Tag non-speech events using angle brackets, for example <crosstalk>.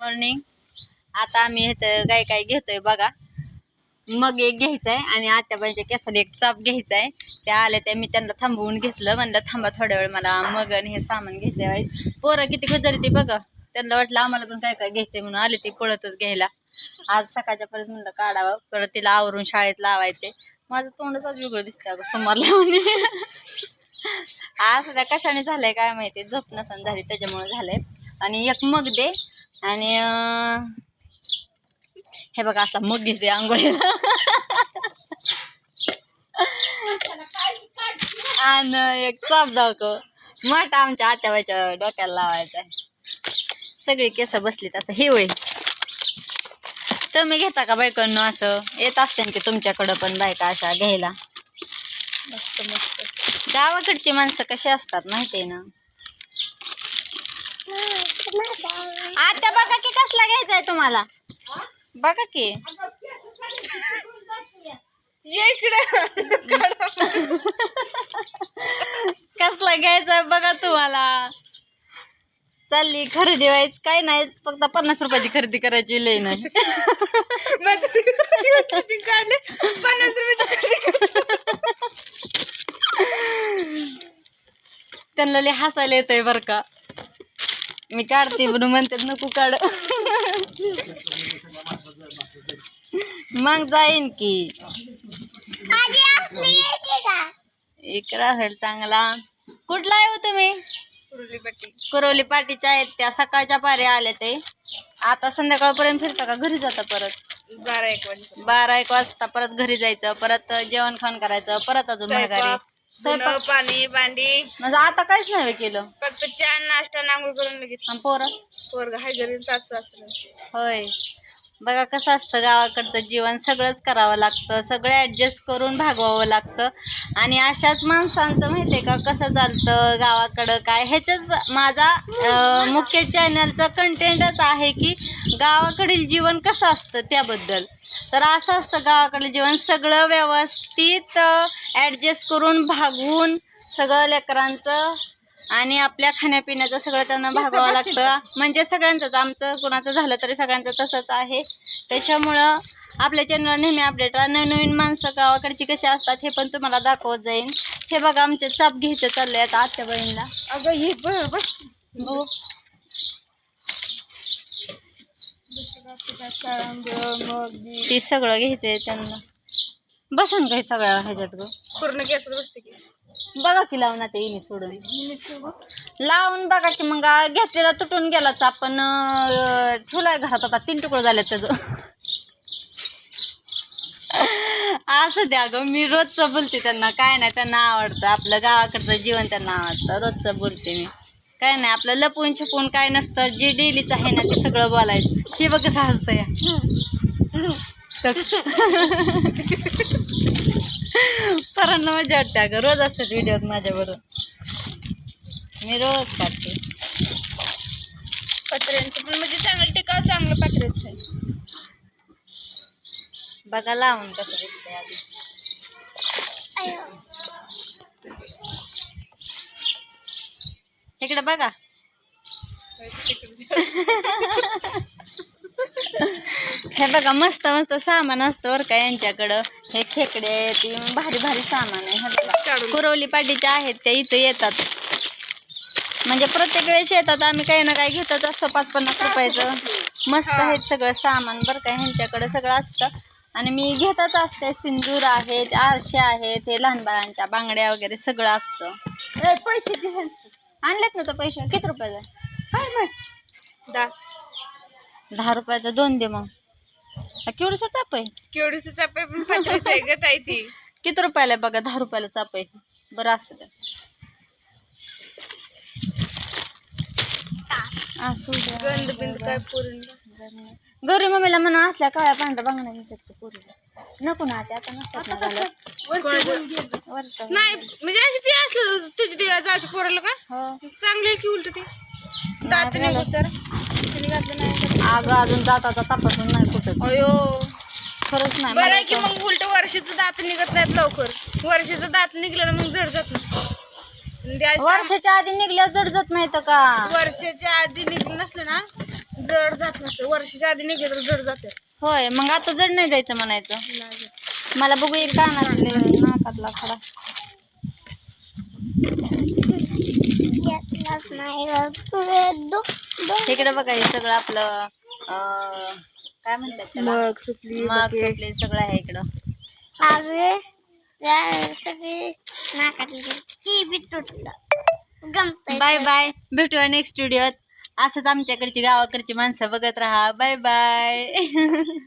Morning आता आम्ही इथं काय काय घेतोय बघा. मग एक घ्यायचा आहे आणि आत्याबाईच्या केसाला एक चाप घ्यायचा आहे त्या आल्या त्या मी त्यांना थांबवून घेतलं. म्हणलं थांबा थोड्या वेळ मला मग आणि हे सामान घ्यायचं आहे पोरं किती गुजरली ते बघा. त्यांना वाटलं आम्हाला पण काय काय घ्यायचंय म्हणून आले ते पळतच घ्यायला. आज सकाळच्या परत म्हणलं काढावं. परत तिला आवरून शाळेत लावायचे. माझं तोंडच आज वेगळं दिसतं अगं समोर लावून आज सध्या कशाने झालंय काय माहिती? झोप नसन झाली त्याच्यामुळे झालंय. आणि एक मग दे. आणि हे बघा असा मग घेते आंघोळीला. आणि एक चाप दाखव. मोठा आमच्या आत्याबाईच्या डोक्याला लावायचा आहे सगळी केस बसलीत असं. हे होय. तुम्ही घेता का बायकांनो असं? येत असते की तुमच्याकडं पण बायका अशा घ्यायला. गावाकडची माणसं कशी असतात माहिती आहे ना? आता बघा की कसला घ्यायचा आहे तुम्हाला. बघा की. कसला घ्यायचा आहे बघा तुम्हाला. चालली खरेदी व्हायच काय नाही फक्त पन्नास रुपयाची खरेदी करायची लई नाही. पन्नास त्यांना लई हसायला येतंय बरं का. मी काढते म्हणून म्हणते नको काढ. मग जाईन की. इकडं होईल चांगला. कुठला आहे हो तुम्ही? कुरवली पाटीच्या आहेत त्या. सकाळच्या पारी आले ते. आता संध्याकाळपर्यंत फिरता का? घरी जाता परत? बारा एक वाजता. बारा एक वाजता. परत घरी जायचं. परत जेवण खाण करायचं. परत अजून माघारी. स्वयंपाक, धुणं, स्वयंपाक. पाणी भांडी. म्हणजे आता काहीच नाही केलं. फक्त चहा नाश्ता नांगूळ करून लगेच. आणि पोरं? पोरग हाय घरी सासू सासरं. होय. बघा कसं असतं गावाकडचं जीवन सगळंच करावं लागतं. सगळं ॲडजस्ट करून भागवावं लागतं. आणि अशाच माणसांचं माहिती आहे का कसं चालतं गावाकडं काय? ह्याच्याच माझा अं, मुख्य चॅनलचं कंटेंटच आहे की गावाकडील जीवन कसं असतं त्याबद्दल. तर असं असतं गावाकडलं जीवन सगळं व्यवस्थित ॲडजस्ट करून भागवून सगळं लेकरांचं आणि आपल्या खाण्यापिण्याचं सगळं त्यांना भागावं लागतं. म्हणजे सगळ्यांचंच आमचं कुणाचं झालं तरी सगळ्यांचं तसंच आहे. त्याच्यामुळं आपल्या चॅनलवर नेहमी अपडेट नवीन नवीन माणसं गावाकडची कशी असतात हे पण तुम्हाला दाखवत जाईन. हे बघा आमचे चाप घ्यायचं चाललंय आता आत्या बहिणीला. अगं हे बस ते सगळं घ्यायचंय त्यांना. बसून काही सगळ्या ह्याच्यात ग? पूर्ण केसात बसते की. बघा की लावून आता येणे सोडून. लावून बघा की मग घेतलेला तुटून गेलाच आपण ठेवलाय घरात आता तीन तुकडं झाले त्याचं. असं द्या ग मी रोजचं बोलते त्यांना काय नाही त्यांना आवडतं. आपलं गावाकडचं जीवन त्यांना आवडतं रोजचं बोलते मी. काय नाही आपलं लपवून छपून काय नसतं जे डेलीचं आहे ना ते सगळं बोलायचं. हे बघ कसं हसतं या परांना मजा वाटते अगं रोज असतात व्हिडिओत माझ्याबरोबर. मी रोज काढते पत्र्यांचं पण म्हणजे चांगलं टिकाव चांगलं पत्र्याचं आहे. बघा लावून कसं दिसतंय आधी इकडे बघा. हे बघा मस्त मस्त सामान असतं बरं का यांच्याकडं. हे खेकडे ती भारी भारी सामान आहे. हे बघा. कुरवली पाटीच्या आहेत त्या इथं येतात. म्हणजे प्रत्येक वेळेस येतात आम्ही काही ना काही घेतच असतो पाच पन्नास रुपयाचं. मस्त आहेत सगळं सामान बरं का ह्यांच्याकडं सगळं असतं. आणि मी घेतच असते सिंदूर आहेत आरशे आहेत हे लहान बाळांच्या बांगड्या वगैरे सगळं असतं. पैसे आणलेत ना तर पैसे. किती रुपयाचा दा दहा. रुपयाचा दोन दे मग. केवढंसं चाप आहे? केवढीच चापे पण पत्र्याचं आहे ग ताई ती. किती रुपयाला आहे बघा दहा रुपयाला चाप आहे. बरं असं द्या. असू द्या. गंध बिंद काय पूर्ण गौरी मम्मीला म्हणून असल्या काळ्या पांढऱ्या बांगड्या घेतात ते पोरीला? नको ना आता नसतात ना घालत वर्ष नाही म्हणजे अशी ती असलं तुझी ती अशी पोराला का? हो. चांगली आहे की उलट ती? दात नाही. तिने घातलं नाही अगं अजून दाताचा तपासून नाही कुठंच. अयो. खरंच नाही बरं आहे की मला मग उलट वर्षाचं दात निघत नाहीत लवकर. वर्षाचं दात निघलं ना मग जड जात नसतं वर्षाच्या आधी निघल्या जड जात नाही तर का? वर्षाच्या आधी निघ नसलं ना जड जात नसतं. वर्षाच्या आधी निघले तर जड जाते. होय मग आता जड नाही जायचं म्हणायचं. मला बघू एक कानातले नाकातला खडा. इकडे बघा हे सगळं आपलं अं, काय म्हणतात मग सुटली मग सुटले सगळं आहे इकडं. Bye bye. भेटूया नेक्स्ट व्हिडिओत असंच आमच्याकडची गावाकडची माणसं बघत राहा. Bye bye <laughs>